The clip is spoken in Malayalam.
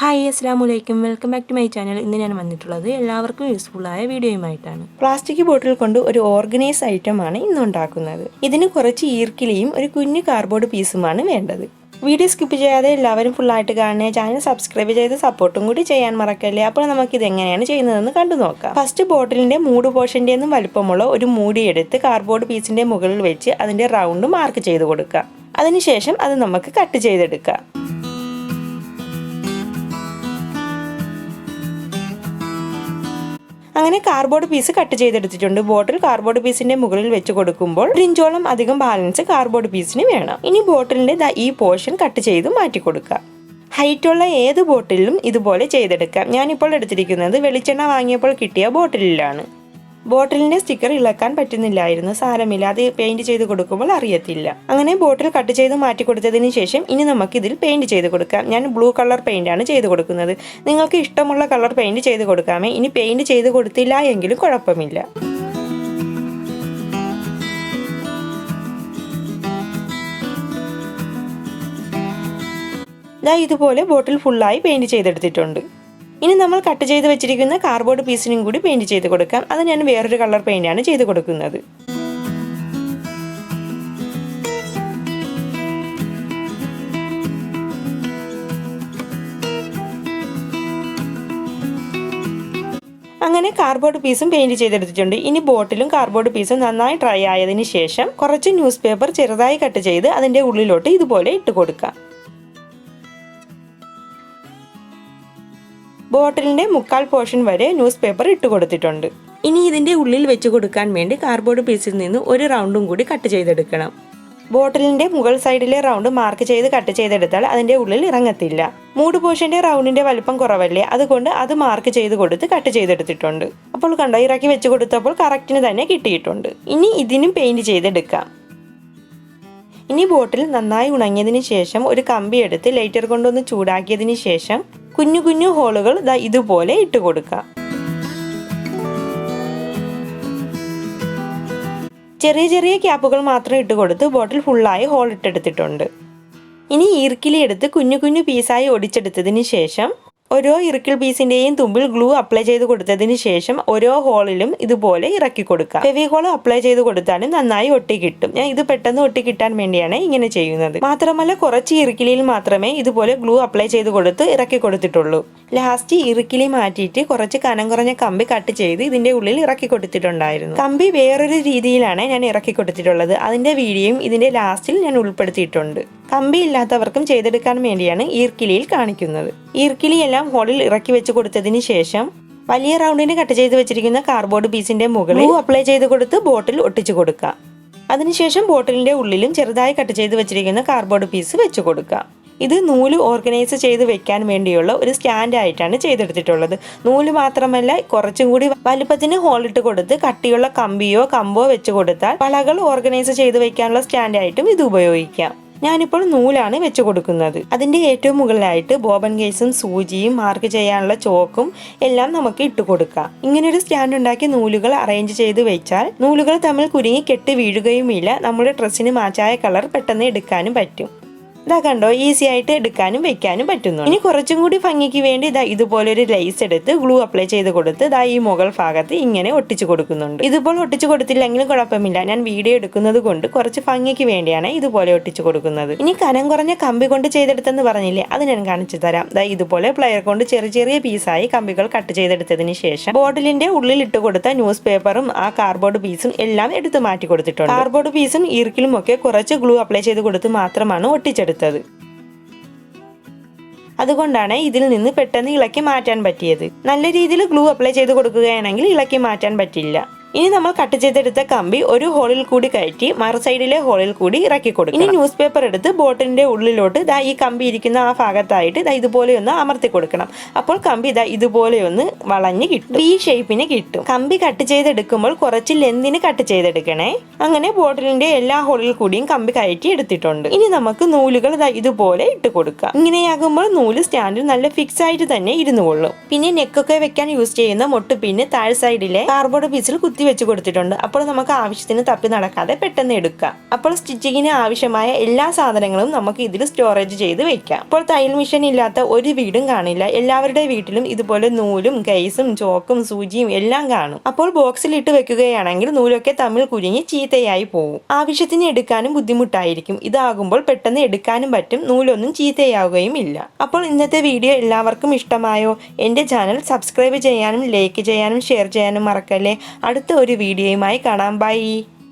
ഹായ് അസ്സാം വലൈക്കും welcome back to my channel. ഇന്ന് ഞാൻ വന്നിട്ടുള്ളത് എല്ലാവർക്കും യൂസ്ഫുള്ളായ വീഡിയോയുമായിട്ടാണ്. പ്ലാസ്റ്റിക് ബോട്ടിൽ കൊണ്ട് ഒരു ഓർഗനൈസ് ഐറ്റമാണ് ഇന്ന് ഉണ്ടാക്കുന്നത്. ഇതിന് കുറച്ച് ഈർക്കിലിയും ഒരു കുഞ്ഞു കാർഡ്ബോർഡ് പീസുമാണ് വേണ്ടത്. വീഡിയോ സ്കിപ്പ് ചെയ്യാതെ എല്ലാവരും ഫുള്ളായിട്ട് കാണുക. ചാനൽ സബ്സ്ക്രൈബ് ചെയ്ത് സപ്പോർട്ടും കൂടി ചെയ്യാൻ മറക്കല്ലേ? അപ്പോൾ നമുക്ക് ഇത് എങ്ങനെയാണ് ചെയ്യുന്നതെന്ന് കണ്ടു നോക്കാം. ഫസ്റ്റ് ബോട്ടിലിന്റെ മൂട് പോർഷന്റെ വലുപ്പമുള്ള ഒരു മൂടി എടുത്ത് കാർഡ്ബോർഡ് പീസിന്റെ മുകളിൽ വെച്ച് അതിന്റെ റൗണ്ട് മാർക്ക് ചെയ്ത് കൊടുക്കുക. അതിനുശേഷം അത് നമുക്ക് കട്ട് ചെയ്തെടുക്കാം. അങ്ങനെ കാർബോർഡ് പീസ് കട്ട് ചെയ്തെടുത്തിട്ടുണ്ട്. ബോട്ടിൽ കാർബോർഡ് പീസിന്റെ മുകളിൽ വെച്ച് കൊടുക്കുമ്പോൾ ഇഞ്ചോളം അധികം ബാലൻസ് കാർബോർഡ് പീസിന് വേണം. ഇനി ബോട്ടിലിന്റെ ഈ പോർഷൻ കട്ട് ചെയ്ത് മാറ്റി കൊടുക്കുക. ഹൈറ്റുള്ള ഏത് ബോട്ടിലും ഇതുപോലെ ചെയ്തെടുക്കാം. ഞാനിപ്പോൾ എടുത്തിരിക്കുന്നത് വെളിച്ചെണ്ണ വാങ്ങിയപ്പോൾ കിട്ടിയ ബോട്ടിലിലാണ് ബോട്ടിലിന്റെ സ്റ്റിക്കർ ഇളക്കാൻ പറ്റുന്നില്ലായിരുന്നു. സാരമില്ല. അത് പെയിന്റ് ചെയ്ത് കൊടുക്കുമ്പോൾ അറിയത്തില്ല. അങ്ങനെ ബോട്ടിൽ കട്ട് ചെയ്ത് മാറ്റി കൊടുത്തതിന് ശേഷം ഇനി നമുക്ക് ഇതിൽ പെയിന്റ് ചെയ്ത് കൊടുക്കാം. ഞാൻ ബ്ലൂ കളർ പെയിന്റ് ആണ് ചെയ്ത് കൊടുക്കുന്നത്. നിങ്ങൾക്ക് ഇഷ്ടമുള്ള കളർ പെയിന്റ് ചെയ്ത് കൊടുക്കാമേ. ഇനി പെയിന്റ് ചെയ്ത് കൊടുത്തില്ല എങ്കിലും കുഴപ്പമില്ല. ഇതുപോലെ ബോട്ടിൽ ഫുള്ളായി പെയിന്റ് ചെയ്തെടുത്തിട്ടുണ്ട്. ഇനി നമ്മൾ കട്ട് ചെയ്ത് വെച്ചിരിക്കുന്ന കാർബോർഡ് പീസിനും കൂടി പെയിന്റ് ചെയ്ത് കൊടുക്കാം. അത് ഞാൻ വേറൊരു കളർ പെയിന്റാണ് ചെയ്ത് കൊടുക്കുന്നത്. അങ്ങനെ കാർബോർഡ് പീസും പെയിന്റ് ചെയ്തെടുത്തിട്ടുണ്ട്. ഇനി ബോട്ടിലും കാർബോർഡ് പീസും നന്നായി ഡ്രൈ ആയതിനു ശേഷം കുറച്ച് ന്യൂസ് പേപ്പർ ചെറുതായി കട്ട് ചെയ്ത് അതിന്റെ ഉള്ളിലോട്ട് ഇതുപോലെ ഇട്ട് കൊടുക്കാം. ബോട്ടിലിന്റെ മുക്കാൽ പോർഷൻ വരെ ന്യൂസ് പേപ്പർ ഇട്ട് കൊടുത്തിട്ടുണ്ട്. ഇനി ഇതിന്റെ ഉള്ളിൽ വെച്ച് കൊടുക്കാൻ വേണ്ടി കാർഡ്ബോർഡ് പീസിൽ നിന്ന് ഒരു റൗണ്ടും കൂടി കട്ട് ചെയ്തെടുക്കണം. ബോട്ടിലിന്റെ മുകൾ സൈഡിലെ റൗണ്ട് മാർക്ക് ചെയ്ത് കട്ട് ചെയ്തെടുത്താൽ അതിന്റെ ഉള്ളിൽ ഇറങ്ങത്തില്ല. മൂട് പോഷന്റെ റൗണ്ടിന്റെ വലുപ്പം കുറവല്ലേ അതുകൊണ്ട് അത് മാർക്ക് ചെയ്ത് കൊടുത്ത് കട്ട് ചെയ്തെടുത്തിട്ടുണ്ട്. അപ്പോൾ കണ്ടോ ഇറക്കി വെച്ച് കൊടുത്തപ്പോൾ കറക്റ്റിന് തന്നെ കിട്ടിയിട്ടുണ്ട്. ഇനി ഇതിനും പെയിന്റ് ചെയ്തെടുക്കാം. ഇനി ബോട്ടിൽ നന്നായി ഉണങ്ങിയതിന് ശേഷം ഒരു കമ്പി എടുത്ത് ലൈറ്റർ കൊണ്ടൊന്ന് ചൂടാക്കിയതിന് ശേഷം കുഞ്ഞു കുഞ്ഞു ഹോളുകൾ ദാ ഇതുപോലെ ഇട്ട് കൊടുക്കുക ചെറിയ ചെറിയ ക്യാപ്പുകൾ മാത്രം ഇട്ട് കൊടുത്ത് ബോട്ടിൽ ഫുള്ളായി ഹോൾ ഇട്ടെടുത്തിട്ടുണ്ട്. ഇനി ഈർക്കിലി എടുത്ത് കുഞ്ഞു കുഞ്ഞു പീസായി ഒടിച്ചെടുത്തതിന് ശേഷം ഓരോ ഇറക്കിൾ പീസിന്റെയും തുമ്പിൽ ഗ്ലൂ അപ്ലൈ ചെയ്ത് കൊടുത്തതിന് ശേഷം ഓരോ ഹോളിലും ഇതുപോലെ ഇറക്കി കൊടുക്കാം. ഫെവികോൾ അപ്ലൈ ചെയ്ത് കൊടുത്താലും നന്നായി ഒട്ടി കിട്ടും. ഞാൻ ഇത് പെട്ടെന്ന് ഒട്ടി കിട്ടാൻ വേണ്ടിയാണ് ഇങ്ങനെ ചെയ്യുന്നത്. മാത്രമല്ല കുറച്ച് ഇറുക്കിലിയിൽ മാത്രമേ ഇതുപോലെ ഗ്ലൂ അപ്ലൈ ചെയ്ത് കൊടുത്ത് ഇറക്കി കൊടുത്തിട്ടുള്ളൂ. ലാസ്റ്റ് ഇറുക്കിലി മാറ്റിയിട്ട് കുറച്ച് കനം കുറഞ്ഞ കമ്പി കട്ട് ചെയ്ത് ഇതിന്റെ ഉള്ളിൽ ഇറക്കി കൊടുത്തിട്ടുണ്ടായിരുന്നു. കമ്പി വേറൊരു രീതിയിലാണ് ഞാൻ ഇറക്കി കൊടുത്തിട്ടുള്ളത്. അതിന്റെ വീഡിയോയും ഇതിന്റെ ലാസ്റ്റിൽ ഞാൻ ഉൾപ്പെടുത്തിയിട്ടുണ്ട്. കമ്പി ഇല്ലാത്തവർക്കും ചെയ്തെടുക്കാൻ വേണ്ടിയാണ് ഈർക്കിലിയിൽ കാണിക്കുന്നത്. ഈർക്കിലിയെല്ലാം ഹോളിൽ ഇറക്കി വെച്ച് കൊടുത്തതിന് ശേഷം വലിയ റൗണ്ടിന് കട്ട് ചെയ്ത് വെച്ചിരിക്കുന്ന കാർബോർഡ് പീസിന്റെ മുകളിൽ അപ്ലൈ ചെയ്ത് കൊടുത്ത് ബോട്ടിൽ ഒട്ടിച്ചു കൊടുക്കാം അതിനുശേഷം ബോട്ടിലിന്റെ ഉള്ളിലും ചെറുതായി കട്ട് ചെയ്ത് വെച്ചിരിക്കുന്ന കാർബോർഡ് പീസ് വെച്ച് കൊടുക്കുക. ഇത് നൂൽ ഓർഗനൈസ് ചെയ്ത് വെക്കാൻ വേണ്ടിയുള്ള ഒരു സ്റ്റാൻഡ് ആയിട്ടാണ് ചെയ്തെടുത്തിട്ടുള്ളത്. നൂൽ മാത്രമല്ല കുറച്ചും കൂടി വലുപ്പത്തിന് ഹോളിട്ട് കൊടുത്ത് കട്ടിയുള്ള കമ്പിയോ കമ്പോ വെച്ച് കൊടുത്താൽ വളകൾ ഓർഗനൈസ് ചെയ്ത് വെക്കാനുള്ള സ്റ്റാൻഡായിട്ടും ഇത് ഉപയോഗിക്കാം. ഞാനിപ്പോൾ നൂലാണ് വെച്ച് കൊടുക്കുന്നത്. അതിന്റെ ഏറ്റവും മുകളിലായിട്ട് ബോബൻ കേസും സൂചിയും മാർക്ക് ചെയ്യാനുള്ള ചോക്കും എല്ലാം നമുക്ക് ഇട്ട് കൊടുക്കാം. ഇങ്ങനെ ഒരു സ്റ്റാൻഡ് ഉണ്ടാക്കി നൂലുകൾ അറേഞ്ച് ചെയ്ത് വെച്ചാൽ നൂലുകൾ തമ്മിൽ കുരുങ്ങി കെട്ടി വീഴുകയുമില്ല. നമ്മുടെ ഡ്രസ്സിന് മാച്ചായ കളർ പെട്ടെന്ന് എടുക്കാനും പറ്റും. ഇതാ കണ്ടോ ഈസി ആയിട്ട് എടുക്കാനും വെക്കാനും പറ്റുന്നു ഇനി കുറച്ചും കൂടി ഭംഗിക്ക് വേണ്ടി ഇതാ ഇതുപോലെ ഒരു ലൈസ് എടുത്ത് ഗ്ലൂ അപ്ലൈ ചെയ്ത് കൊടുത്ത് ഇതാ ഈ മുകൾ ഭാഗത്ത് ഇങ്ങനെ ഒട്ടിച്ചു കൊടുക്കുന്നുണ്ട്. ഇതുപോലെ ഒട്ടിച്ചു കൊടുത്തില്ലെങ്കിലും കുഴപ്പമില്ല. ഞാൻ വീഡിയോ എടുക്കുന്നത് കൊണ്ട് കുറച്ച് ഭംഗിക്ക് വേണ്ടിയാണ് ഇതുപോലെ ഒട്ടിച്ചു കൊടുക്കുന്നത്. ഇനി കനം കുറഞ്ഞ കമ്പി കൊണ്ട് ചെയ്തെടുത്തെന്ന് പറഞ്ഞില്ലേ അത് ഞാൻ കാണിച്ചു തരാം. ഇതാ ഇതുപോലെ പ്ലെയർ കൊണ്ട് ചെറിയ ചെറിയ പീസായി കമ്പികൾ കട്ട് ചെയ്തെടുത്തതിന് ശേഷം ബോട്ടിലിന്റെ ഉള്ളിൽ ഇട്ട് കൊടുത്ത ന്യൂസ് പേപ്പറും ആ കാർഡ്ബോർഡ് പീസും എല്ലാം എടുത്ത് മാറ്റി കൊടുത്തിട്ടുണ്ട്. കാർഡ്ബോർഡ് പീസും ഈർക്കിലും ഒക്കെ കുറച്ച് ഗ്ലൂ അപ്ലൈ ചെയ്ത് കൊടുത്ത് മാത്രമാണ് ഒട്ടിച്ചെടുത്തത്. അതുകൊണ്ടാണ് ഇതിൽ നിന്ന് പെട്ടെന്ന് ഇളക്കി മാറ്റാൻ പറ്റിയത്. നല്ല രീതിയിൽ ഗ്ലൂ അപ്ലൈ ചെയ്ത് കൊടുക്കുകയാണെങ്കിൽ ഇളക്കി മാറ്റാൻ പറ്റില്ല. ഇനി നമ്മൾ കട്ട് ചെയ്തെടുത്ത കമ്പി ഒരു ഹോളിൽ കൂടി കയറ്റി മറു സൈഡിലെ ഹോളിൽ കൂടി ഇറക്കി കൊടുക്കും ഇനി ന്യൂസ് പേപ്പർ എടുത്ത് ബോട്ടിന്റെ ഉള്ളിലോട്ട് ദാ ഈ കമ്പി ഇരിക്കുന്ന ആ ഭാഗത്തായിട്ട് ദാ ഇതുപോലെ ഒന്ന് അമർത്തി കൊടുക്കണം. അപ്പോൾ കമ്പി ദാ ഇതുപോലെ ഒന്ന് വളഞ്ഞ് കിട്ടും. ഈ ഷേപ്പിന് കിട്ടും. കമ്പി കട്ട് ചെയ്തെടുക്കുമ്പോൾ കുറച്ച് ലെന്തിന് കട്ട് ചെയ്തെടുക്കണേ. അങ്ങനെ ബോട്ടിലിന്റെ എല്ലാ ഹോളിൽ കൂടിയും കമ്പി കയറ്റി എടുത്തിട്ടുണ്ട്. ഇനി നമുക്ക് നൂലുകൾ ദാ ഇതുപോലെ ഇട്ട് കൊടുക്കാം. ഇങ്ങനെയാകുമ്പോൾ നൂൽ സ്റ്റാൻഡിൽ നല്ല ഫിക്സ് ആയിട്ട് തന്നെ ഇരുന്നു കൊള്ളും പിന്നെ നെക്കൊക്കെ വെക്കാൻ യൂസ് ചെയ്യുന്ന മൊട്ടുപിന്ന് താഴ് സൈഡിലെ കാർബോർഡ് പീസിൽ കുത്തി കുത്തി വെച്ച് കൊടുത്തിട്ടുണ്ട്. അപ്പോൾ നമുക്ക് ആവശ്യത്തിന് തപ്പി നടക്കാതെ പെട്ടെന്ന് എടുക്കാം. അപ്പോൾ സ്റ്റിച്ചിങ്ങിന് ആവശ്യമായ എല്ലാ സാധനങ്ങളും നമുക്ക് ഇതിൽ സ്റ്റോറേജ് ചെയ്ത് വെക്കാം. അപ്പോൾ തയ്യൽ മെഷീൻ ഇല്ലാത്ത ഒരു വീടും കാണില്ല. എല്ലാവരുടെ വീട്ടിലും ഇതുപോലെ നൂലും കൈസും ചോക്കും സൂചിയും എല്ലാം കാണും. അപ്പോൾ ബോക്സിൽ ഇട്ട് വെക്കുകയാണെങ്കിൽ നൂലൊക്കെ തമ്മിൽ കുരുങ്ങി ചീത്തയായി പോകും ആവശ്യത്തിന് എടുക്കാനും ബുദ്ധിമുട്ടായിരിക്കും. ഇതാകുമ്പോൾ പെട്ടെന്ന് എടുക്കാനും പറ്റും. നൂലൊന്നും ചീത്തയാവുകയും ഇല്ല. അപ്പോൾ ഇന്നത്തെ വീഡിയോ എല്ലാവർക്കും ഇഷ്ടമായോ? എന്റെ ചാനൽ സബ്സ്ക്രൈബ് ചെയ്യാനും ലൈക്ക് ചെയ്യാനും ഷെയർ ചെയ്യാനും മറക്കല്ലേ? അടുത്ത ഒരു വീഡിയോയുമായി കാണാം. ബൈ.